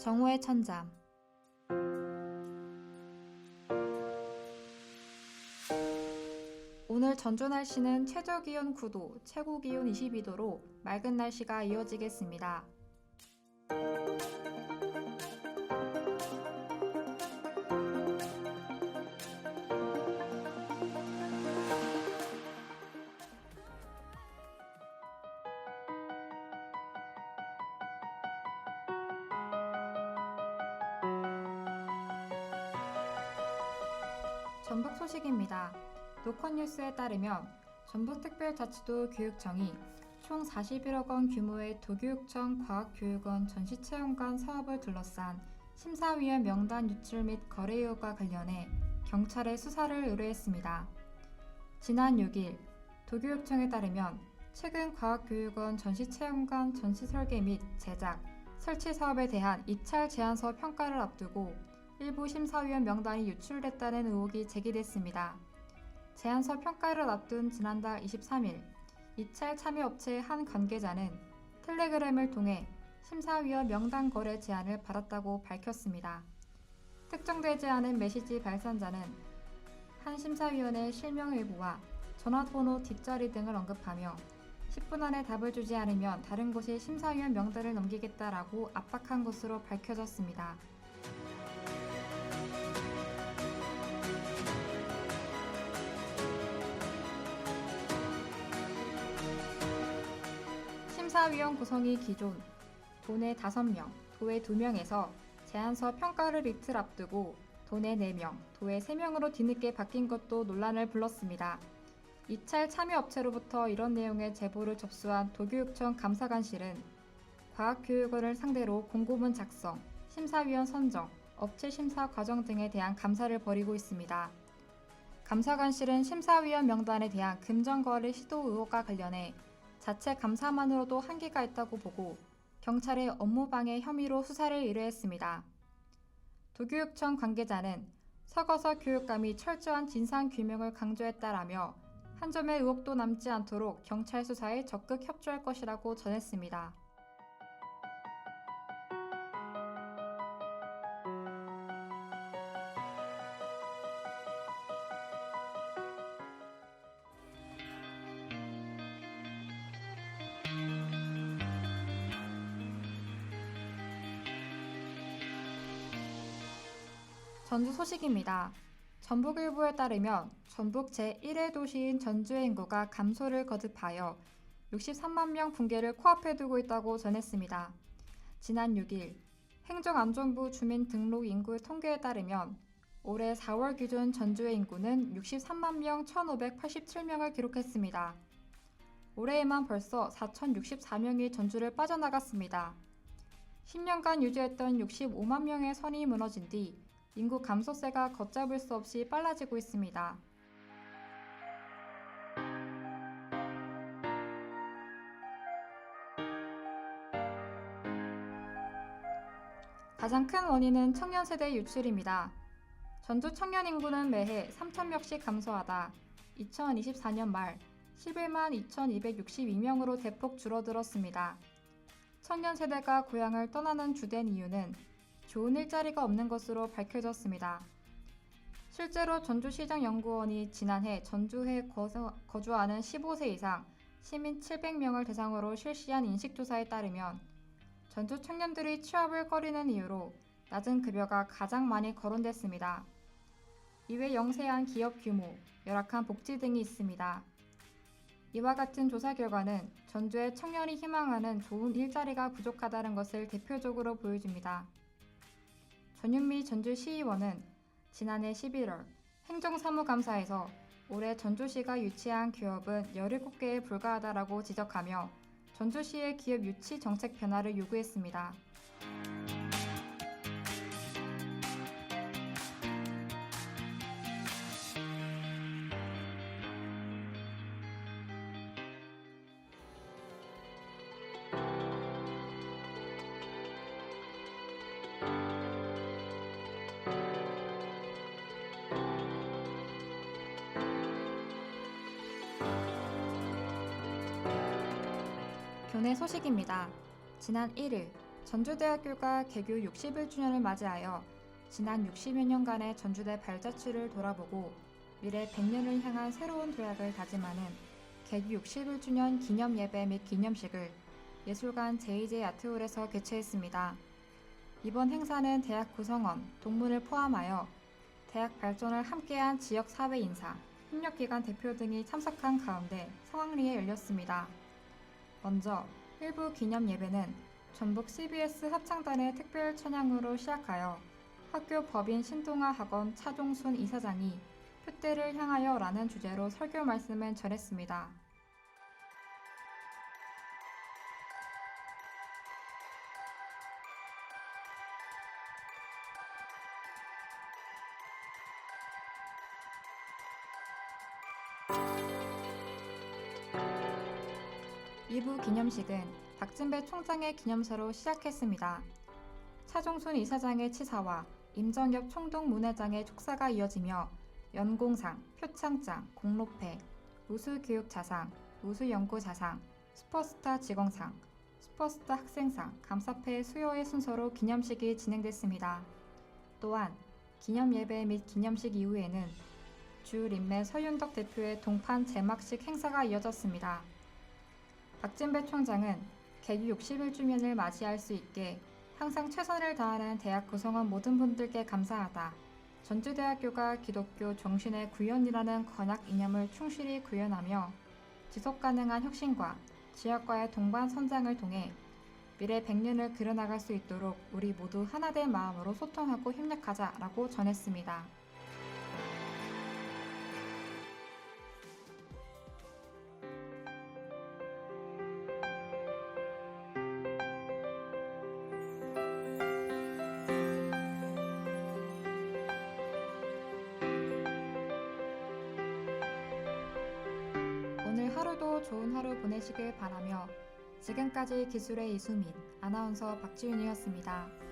정오의 천잠 오늘 전주 날씨는 최저 기온 9도, 최고 기온 22도로 맑은 날씨가 이어지겠습니다. 전북 소식입니다. 노컷뉴스에 따르면 전북특별자치도 교육청이 총 41억 원 규모의 도교육청 과학교육원 전시체험관 사업을 둘러싼 심사위원 명단 유출 및 거래 의혹과 관련해 경찰에 수사를 의뢰했습니다. 지난 6일 도교육청에 따르면 최근 과학교육원 전시체험관 전시 설계 및 제작, 설치 사업에 대한 입찰 제안서 평가를 앞두고 일부 심사위원 명단이 유출됐다는 의혹이 제기됐습니다. 제안서 평가를 앞둔 지난달 23일 입찰 참여업체의 한 관계자는 텔레그램을 통해 심사위원 명단 거래 제안을 받았다고 밝혔습니다. 특정되지 않은 메시지 발산자는 한 심사위원의 실명 일부와 전화번호 뒷자리 등을 언급하며 10분 안에 답을 주지 않으면 다른 곳에 심사위원 명단을 넘기겠다라고 압박한 것으로 밝혀졌습니다. 심사위원 구성이 기존 도내 5명, 도에 2명에서 제안서 평가를 이틀 앞두고 도내 4명, 도에 3명으로 뒤늦게 바뀐 것도 논란을 불렀습니다. 이찰 참여업체로부터 이런 내용의 제보를 접수한 도교육청 감사관실은 과학교육원을 상대로 공고문 작성, 심사위원 선정, 업체 심사 과정 등에 대한 감사를 벌이고 있습니다. 감사관실은 심사위원 명단에 대한 금전거래 시도 의혹과 관련해 자체 감사만으로도 한계가 있다고 보고 경찰에 업무방해 혐의로 수사를 의뢰했습니다. 도교육청 관계자는 서거서 교육감이 철저한 진상규명을 강조했다라며 한 점의 의혹도 남지 않도록 경찰 수사에 적극 협조할 것이라고 전했습니다. 전주 소식입니다. 전북일보에 따르면 전북 제1회 도시인 전주의 인구가 감소를 거듭하여 63만 명 붕괴를 코앞에 두고 있다고 전했습니다. 지난 6일 행정안전부 주민등록 인구 통계에 따르면 올해 4월 기준 전주의 인구는 63만 명 1,587명을 기록했습니다. 올해에만 벌써 4,064명이 전주를 빠져나갔습니다. 10년간 유지했던 65만 명의 선이 무너진 뒤 인구 감소세가 걷잡을 수 없이 빨라지고 있습니다. 가장 큰 원인은 청년 세대 유출입니다. 전주 청년 인구는 매해 3,000명씩 감소하다 2024년 말 11만 2,262명으로 대폭 줄어들었습니다. 청년 세대가 고향을 떠나는 주된 이유는 좋은 일자리가 없는 것으로 밝혀졌습니다. 실제로 전주시장연구원이 지난해 전주에 거주하는 15세 이상 시민 700명을 대상으로 실시한 인식조사에 따르면 전주 청년들이 취업을 꺼리는 이유로 낮은 급여가 가장 많이 거론됐습니다. 이외 영세한 기업 규모, 열악한 복지 등이 있습니다. 이와 같은 조사 결과는 전주의 청년이 희망하는 좋은 일자리가 부족하다는 것을 대표적으로 보여줍니다. 전윤미 전주시의원은 지난해 11월 행정사무감사에서 올해 전주시가 유치한 기업은 17개에 불과하다라고 지적하며 전주시의 기업 유치 정책 변화를 요구했습니다. 교내 소식입니다. 지난 1일 전주대학교가 개교 61주년을 맞이하여 지난 60여 년간의 전주대 발자취를 돌아보고 미래 100년을 향한 새로운 도약을 다짐하는 개교 61주년 기념 예배 및 기념식을 예술관 JJ 아트홀에서 개최했습니다. 이번 행사는 대학 구성원, 동문을 포함하여 대학 발전을 함께한 지역 사회 인사, 협력기관 대표 등이 참석한 가운데 성황리에 열렸습니다. 먼저 일부 기념 예배는 전북 CBS 합창단의 특별 찬양으로 시작하여 학교 법인 신동아 학원 차종순 이사장이 표대를 향하여 라는 주제로 설교 말씀을 전했습니다. 이부 기념식은 박진배 총장의 기념사로 시작했습니다. 차종순 이사장의 치사와 임정엽 총동문회장의 촉사가 이어지며 연공상, 표창장, 공로패, 우수교육자상, 우수연구자상, 슈퍼스타 직원상, 슈퍼스타 학생상, 감사패 수여의 순서로 기념식이 진행됐습니다. 또한 기념 예배 및 기념식 이후에는 주 림매 서윤덕 대표의 동판 제막식 행사가 이어졌습니다. 박진배 총장은 개교 61주년을 맞이할 수 있게 항상 최선을 다하는 대학 구성원 모든 분들께 감사하다. 전주대학교가 기독교 정신의 구현이라는 건약 이념을 충실히 구현하며 지속 가능한 혁신과 지역과의 동반 선장을 통해 미래 100년을 그려나갈 수 있도록 우리 모두 하나된 마음으로 소통하고 협력하자라고 전했습니다. 오늘 하루도 좋은 하루 보내시길 바라며 지금까지 기술의 이수민, 아나운서 박지윤이었습니다.